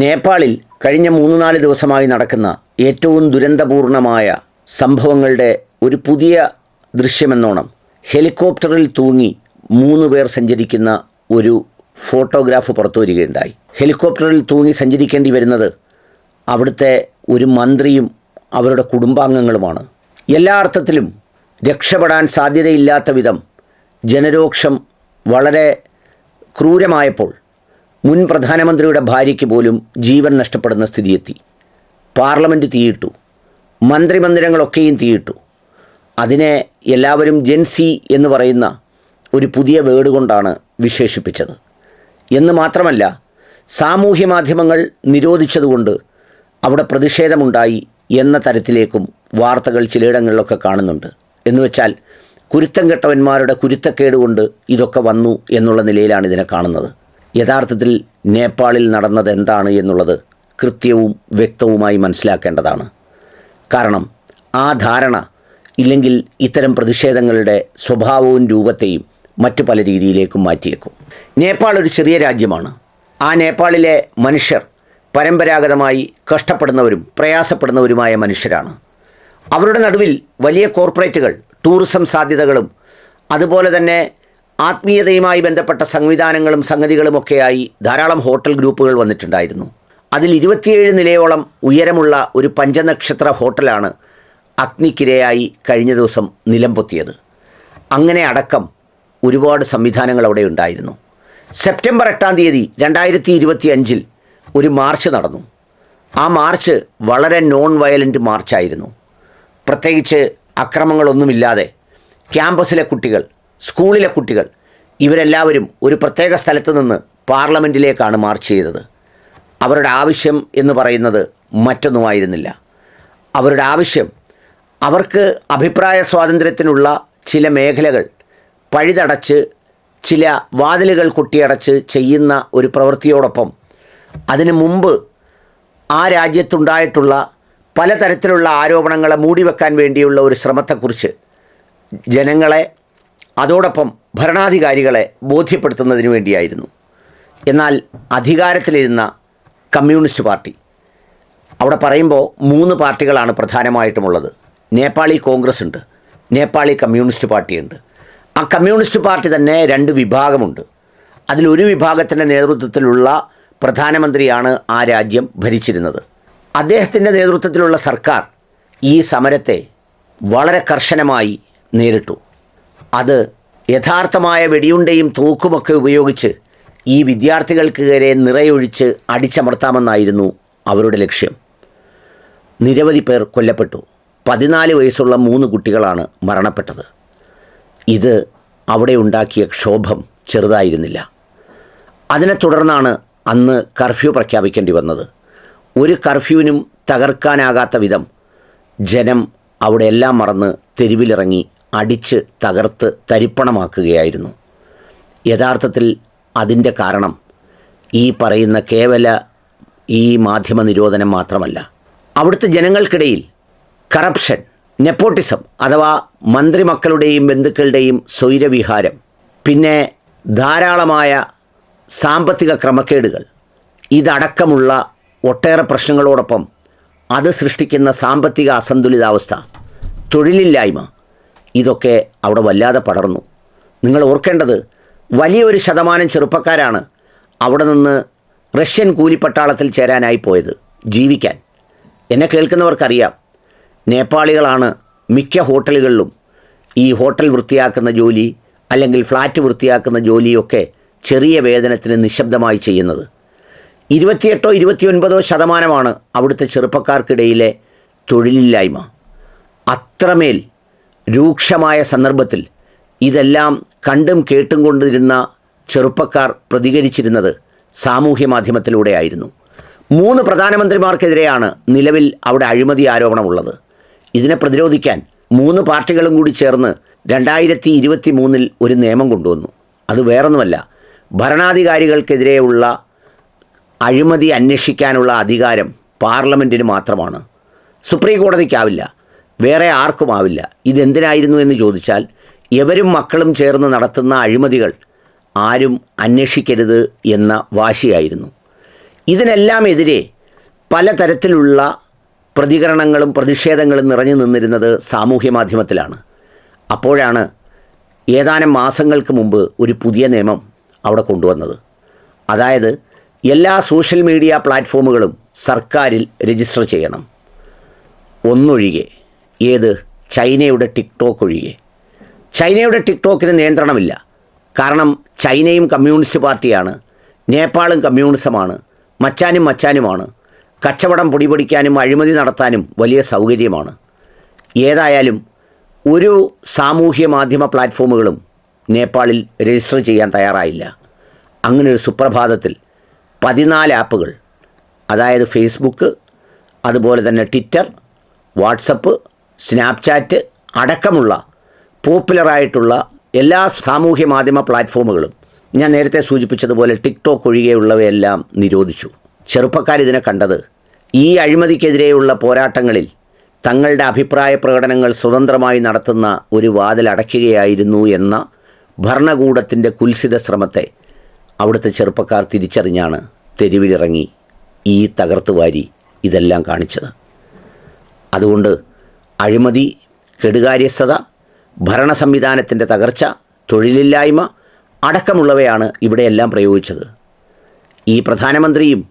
നേപ്പാളിൽ കഴിഞ്ഞ മൂന്ന് നാല് ദിവസമായി നടക്കുന്ന ഏറ്റവും ദുരന്തപൂർണമായ സംഭവങ്ങളുടെ ഒരു പുതിയ ദൃശ്യമെന്നോണം. ഹെലികോപ്റ്ററിൽ തൂങ്ങി മൂന്ന് പേർ സഞ്ചരിക്കുന്ന ഒരു ഫോട്ടോഗ്രാഫ് പുറത്തു വരികയുണ്ടായി. ഹെലികോപ്റ്ററിൽ തൂങ്ങി സഞ്ചരിക്കേണ്ടി വരുന്നത് അവിടുത്തെ ഒരു മന്ത്രിയും അവരുടെ കുടുംബാംഗങ്ങളുമാണ്. എല്ലാ അർത്ഥത്തിലും രക്ഷപ്പെടാൻ സാധ്യതയില്ലാത്ത വിധം ജനരോക്ഷം വളരെ ക്രൂരമായപ്പോൾ മുൻ പ്രധാനമന്ത്രിയുടെ ഭാര്യയ്ക്ക് പോലും ജീവൻ നഷ്ടപ്പെടുന്ന സ്ഥിതിയെത്തി. പാർലമെന്റ് തീയിട്ടു. മന്ത്രിമന്ദിരങ്ങളൊക്കെയും തീയിട്ടു. അതിനെ എല്ലാവരും ജെൻസി എന്ന് പറയുന്ന ഒരു പുതിയ വേർഡ് കൊണ്ടാണ് വിശേഷിപ്പിച്ചത്. എന്ന് മാത്രമല്ല സാമൂഹ്യ മാധ്യമങ്ങൾ നിരോധിച്ചതുകൊണ്ട് അവിടെ പ്രതിഷേധമുണ്ടായി എന്ന തരത്തിലേക്കും വാർത്തകൾ ചിലയിടങ്ങളിലൊക്കെ കാണുന്നുണ്ട്. എന്ന് വെച്ചാൽ കുരുത്തം കെട്ടവന്മാരുടെ കുരുത്തക്കേട് കൊണ്ട് ഇതൊക്കെ വന്നു എന്നുള്ള നിലയിലാണ് ഇതിനെ കാണുന്നത്. യഥാർത്ഥത്തിൽ നേപ്പാളിൽ നടന്നത് എന്താണ് എന്നുള്ളത് കൃത്യവും വ്യക്തവുമായി മനസ്സിലാക്കേണ്ടതാണ്. കാരണം ആ ധാരണ ഇല്ലെങ്കിൽ ഇത്തരം പ്രതിഷേധങ്ങളുടെ സ്വഭാവവും രൂപത്തെയും മറ്റു പല രീതിയിലേക്കും മാറ്റിയേക്കും. നേപ്പാൾ ഒരു ചെറിയ രാജ്യമാണ്. ആ നേപ്പാളിലെ മനുഷ്യർ പരമ്പരാഗതമായി കഷ്ടപ്പെടുന്നവരും പ്രയാസപ്പെടുന്നവരുമായ മനുഷ്യരാണ്. അവരുടെ നടുവിൽ വലിയ കോർപ്പറേറ്റുകൾ ടൂറിസം സാധ്യതകളും അതുപോലെ തന്നെ ആത്മീയതയുമായി ബന്ധപ്പെട്ട സംവിധാനങ്ങളും സംഗതികളുമൊക്കെയായി ധാരാളം ഹോട്ടൽ ഗ്രൂപ്പുകൾ വന്നിട്ടുണ്ടായിരുന്നു. അതിൽ ഇരുപത്തിയേഴ് നിലയോളം ഉയരമുള്ള ഒരു പഞ്ചനക്ഷത്ര ഹോട്ടലാണ് അഗ്നിക്കിരയായി കഴിഞ്ഞ ദിവസം നിലംപൊത്തിയത്. അങ്ങനെ അടക്കം ഒരുപാട് സംവിധാനങ്ങൾ അവിടെ ഉണ്ടായിരുന്നു. സെപ്റ്റംബർ എട്ടാം തീയതി രണ്ടായിരത്തി ഇരുപത്തി അഞ്ചിൽ ഒരു മാർച്ച് നടന്നു. ആ മാർച്ച് വളരെ നോൺ വയലന്റ് മാർച്ചായിരുന്നു. പ്രത്യേകിച്ച് അക്രമങ്ങളൊന്നുമില്ലാതെ ക്യാമ്പസിലെ കുട്ടികൾ സ്കൂളിലെ കുട്ടികൾ ഇവരെല്ലാവരും ഒരു പ്രത്യേക സ്ഥലത്ത് നിന്ന് പാർലമെന്റിലേക്കാണ് മാർച്ച് ചെയ്തത്. അവരുടെ ആവശ്യം എന്ന് പറയുന്നത് മറ്റൊന്നുമായിരുന്നില്ല. അവരുടെ ആവശ്യം അവർക്ക് അഭിപ്രായ സ്വാതന്ത്ര്യത്തിനുള്ള ചില മേഖലകൾ പഴുതടച്ച് ചില വാതിലുകൾ കുട്ടിയടച്ച് ചെയ്യുന്ന ഒരു പ്രവൃത്തിയോടൊപ്പം അതിനു മുമ്പ് ആ രാജ്യത്തുണ്ടായിട്ടുള്ള പലതരത്തിലുള്ള ആരോപണങ്ങളെ മൂടിവെക്കാൻ വേണ്ടിയുള്ള ഒരു ശ്രമത്തെക്കുറിച്ച് ജനങ്ങളെ അതോടൊപ്പം ഭരണാധികാരികളെ ബോധ്യപ്പെടുത്തുന്നതിന് വേണ്ടിയായിരുന്നു. എന്നാൽ അധികാരത്തിലിരുന്ന കമ്മ്യൂണിസ്റ്റ് പാർട്ടി. അവിടെ പറയുമ്പോൾ മൂന്ന് പാർട്ടികളാണ് പ്രധാനമായിട്ടുമുള്ളത്. നേപ്പാളി കോൺഗ്രസ് ഉണ്ട് നേപ്പാളി കമ്മ്യൂണിസ്റ്റ് പാർട്ടിയുണ്ട് ആ കമ്മ്യൂണിസ്റ്റ് പാർട്ടി തന്നെ രണ്ട് വിഭാഗമുണ്ട്. അതിലൊരു വിഭാഗത്തിന്റെ നേതൃത്വത്തിലുള്ള പ്രധാനമന്ത്രിയാണ് ആ രാജ്യം ഭരിച്ചിരുന്നത്. അദ്ദേഹത്തിന്റെ നേതൃത്വത്തിലുള്ള സർക്കാർ ഈ സമരത്തെ വളരെ കർശനമായി നേരിട്ടു. അത് യഥാർത്ഥമായ വെടിയുണ്ടയും തൂക്കുമൊക്കെ ഉപയോഗിച്ച് ഈ വിദ്യാർത്ഥികൾക്ക് നേരെ നിറയൊഴിച്ച് അടിച്ചമർത്താമെന്നായിരുന്നു അവരുടെ ലക്ഷ്യം. നിരവധി പേർ കൊല്ലപ്പെട്ടു. പതിനാല് വയസ്സുള്ള മൂന്ന് കുട്ടികളാണ് മരണപ്പെട്ടത്. ഇത് അവിടെ ഉണ്ടാക്കിയ ക്ഷോഭം ചെറുതായിരുന്നില്ല. അതിനെ തുടർന്നാണ് അന്ന് കർഫ്യൂ പ്രഖ്യാപിക്കേണ്ടി വന്നത്. ഒരു കർഫ്യൂവിനും തകർക്കാനാകാത്ത വിധം ജനം അവിടെ എല്ലാം മറന്ന് തെരുവിലിറങ്ങി അടിച്ച് തകർത്ത് തരിപ്പണമാക്കുകയായിരുന്നു. യഥാർത്ഥത്തിൽ അതിന്റെ കാരണം ഈ പറയുന്ന കേവല ഈ മാധ്യമ നിരോധനം മാത്രമല്ല. അവിടുത്തെ ജനങ്ങൾക്കിടയിൽ കറപ്ഷൻ നെപ്പോട്ടിസം അഥവാ മന്ത്രിമക്കളുടെയും ബന്ധുക്കളുടെയും സ്വൈരവിഹാരം പിന്നെ ധാരാളമായ സാമ്പത്തിക ക്രമക്കേടുകൾ ഇതടക്കമുള്ള ഒട്ടേറെ പ്രശ്നങ്ങളോടൊപ്പം അത് സൃഷ്ടിക്കുന്ന സാമ്പത്തിക അസന്തുലിതാവസ്ഥ തൊഴിലില്ലായ്മ ഇതൊക്കെ അവിടെ വല്ലാതെ പടർന്നു. നിങ്ങൾ ഓർക്കേണ്ടത് വലിയൊരു ശതമാനം ചെറുപ്പക്കാരാണ് അവിടെ നിന്ന് റഷ്യൻ കൂലിപ്പട്ടാളത്തിൽ ചേരാനായി പോയത് ജീവിക്കാൻ. എന്നെ കേൾക്കുന്നവർക്കറിയാം നേപ്പാളികളാണ് മിക്ക ഹോട്ടലുകളിലും ഈ ഹോട്ടൽ വൃത്തിയാക്കുന്ന ജോലി അല്ലെങ്കിൽ ഫ്ലാറ്റ് വൃത്തിയാക്കുന്ന ജോലിയൊക്കെ ചെറിയ വേതനത്തിന് നിശബ്ദമായി ചെയ്യുന്നത്. ഇരുപത്തിയെട്ടോ ഇരുപത്തിയൊൻപതോ ശതമാനമാണ് അവിടുത്തെ ചെറുപ്പക്കാർക്കിടയിലെ തൊഴിലില്ലായ്മ. അത്രമേൽ രൂക്ഷമായ സന്ദർഭത്തിൽ ഇതെല്ലാം കണ്ടും കേട്ടും കൊണ്ടിരുന്ന ചെറുപ്പക്കാർ പ്രതികരിച്ചിരുന്നത് സാമൂഹ്യ മാധ്യമത്തിലൂടെയായിരുന്നു. മൂന്ന് പ്രധാനമന്ത്രിമാർക്കെതിരെയാണ് നിലവിൽ അവിടെ അഴിമതി ആരോപണമുള്ളത്. ഇതിനെ പ്രതിരോധിക്കാൻ മൂന്ന് പാർട്ടികളും കൂടി ചേർന്ന് രണ്ടായിരത്തി ഇരുപത്തി മൂന്നിൽ ഒരു നിയമം കൊണ്ടുവന്നു. അത് വേറൊന്നുമല്ല ഭരണാധികാരികൾക്കെതിരെയുള്ള അഴിമതി അന്വേഷിക്കാനുള്ള അധികാരം പാർലമെന്റിന് മാത്രമാണ്. സുപ്രീം കോടതിക്കാവില്ല. വേറെ ആർക്കുമാവില്ല ഇതെന്തിനായിരുന്നു എന്ന് ചോദിച്ചാൽ എവരും മക്കളും ചേർന്ന് നടത്തുന്ന അഴിമതികൾ ആരും അന്വേഷിക്കരുത് എന്ന വാശിയായിരുന്നു. ഇതിനെല്ലാം എതിരെ പലതരത്തിലുള്ള പ്രതികരണങ്ങളും പ്രതിഷേധങ്ങളും നിറഞ്ഞു നിന്നിരുന്നത് സാമൂഹ്യ മാധ്യമത്തിലാണ്. അപ്പോഴാണ് ഏതാനും മാസങ്ങൾക്ക് മുമ്പ് ഒരു പുതിയ നിയമം അവിടെ കൊണ്ടുവന്നത്. അതായത് എല്ലാ സോഷ്യൽ മീഡിയ പ്ലാറ്റ്ഫോമുകളും സർക്കാരിൽ രജിസ്റ്റർ ചെയ്യണം. ഒന്നൊഴികെ. ഏത്? ചൈനയുടെ ടിക്ടോക്ക് ഒഴികെ. ചൈനയുടെ ടിക്ടോക്കിന് നിയന്ത്രണമില്ല. കാരണം ചൈനയും കമ്മ്യൂണിസ്റ്റ് പാർട്ടിയാണ്. നേപ്പാളും കമ്മ്യൂണിസമാണ്. മച്ചാനും മച്ചാനുമാണ്. കച്ചവടം പൊടിപൊടിക്കാനും അഴിമതി നടത്താനും വലിയ സൗകര്യമാണ്. ഏതായാലും ഒരു സാമൂഹ്യ മാധ്യമ പ്ലാറ്റ്ഫോമുകളും നേപ്പാളിൽ രജിസ്റ്റർ ചെയ്യാൻ തയ്യാറായില്ല. അങ്ങനെ ഒരു സുപ്രഭാതത്തിൽ പതിനാല് ആപ്പുകൾ അതായത് ഫേസ്ബുക്ക് അതുപോലെ തന്നെ ട്വിറ്റർ വാട്സപ്പ് സ്നാപ്ചാറ്റ് അടക്കമുള്ള പോപ്പുലറായിട്ടുള്ള എല്ലാ സാമൂഹ്യ മാധ്യമ പ്ലാറ്റ്ഫോമുകളും ഞാൻ നേരത്തെ സൂചിപ്പിച്ചതുപോലെ ടിക്ടോക്ക് ഒഴികെയുള്ളവയെല്ലാം നിരോധിച്ചു. ചെറുപ്പക്കാർ ഇതിനെ കണ്ടത് ഈ അഴിമതിക്കെതിരെയുള്ള പോരാട്ടങ്ങളിൽ തങ്ങളുടെ അഭിപ്രായ പ്രകടനങ്ങൾ സ്വതന്ത്രമായി നടത്തുന്ന ഒരു വാതിൽ അടയ്ക്കുകയായിരുന്നു എന്ന ഭരണകൂടത്തിന്റെ കുൽസിത ശ്രമത്തെ അവിടുത്തെ ചെറുപ്പക്കാർ തിരിച്ചറിഞ്ഞാണ് തെരുവിലിറങ്ങി ഈ തകർത്തുവാരി ഇതെല്ലാം കാണിച്ചത്. അതുകൊണ്ട് അഴിമതി കെടുകാര്യസ്ഥത ഭരണ സംവിധാനത്തിന്റെ തകർച്ച തൊഴിലില്ലായ്മ അടക്കമുള്ളവയാണ് ഇവിടെയെല്ലാം പ്രയോഗിച്ചത്. ഈ പ്രധാനമന്ത്രിയും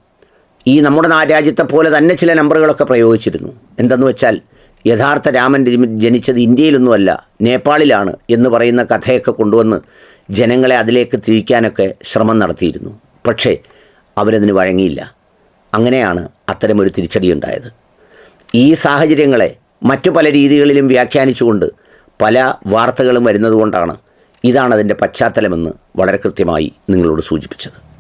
ഈ നമ്മുടെ നാ- രാജ്യത്തെ പോലെ തന്നെ ചില നമ്പറുകളൊക്കെ പ്രയോഗിച്ചിരുന്നു. എന്തെന്ന് വെച്ചാൽ യഥാർത്ഥ രാമൻ ജനിച്ചത് ഇന്ത്യയിലൊന്നുമല്ല നേപ്പാളിലാണ് എന്ന് പറയുന്ന കഥയൊക്കെ കൊണ്ടുവന്ന് ജനങ്ങളെ അതിലേക്ക് തിരിക്കാനൊക്കെ ശ്രമം നടത്തിയിരുന്നു. പക്ഷേ അവരതിന് വഴങ്ങിയില്ല. അങ്ങനെയാണ് അത്തരമൊരു തിരിച്ചടിയുണ്ടായത്. ഈ സാഹചര്യങ്ങളെ മറ്റു പല രീതികളിലും വ്യാഖ്യാനിച്ചുകൊണ്ട് പല വാർത്തകളും വരുന്നതുകൊണ്ടാണ് ഇതാണ് അതിന്റെ പശ്ചാത്തലമെന്ന് വളരെ കൃത്യമായി നിങ്ങളോട് സൂചിപ്പിച്ചത്.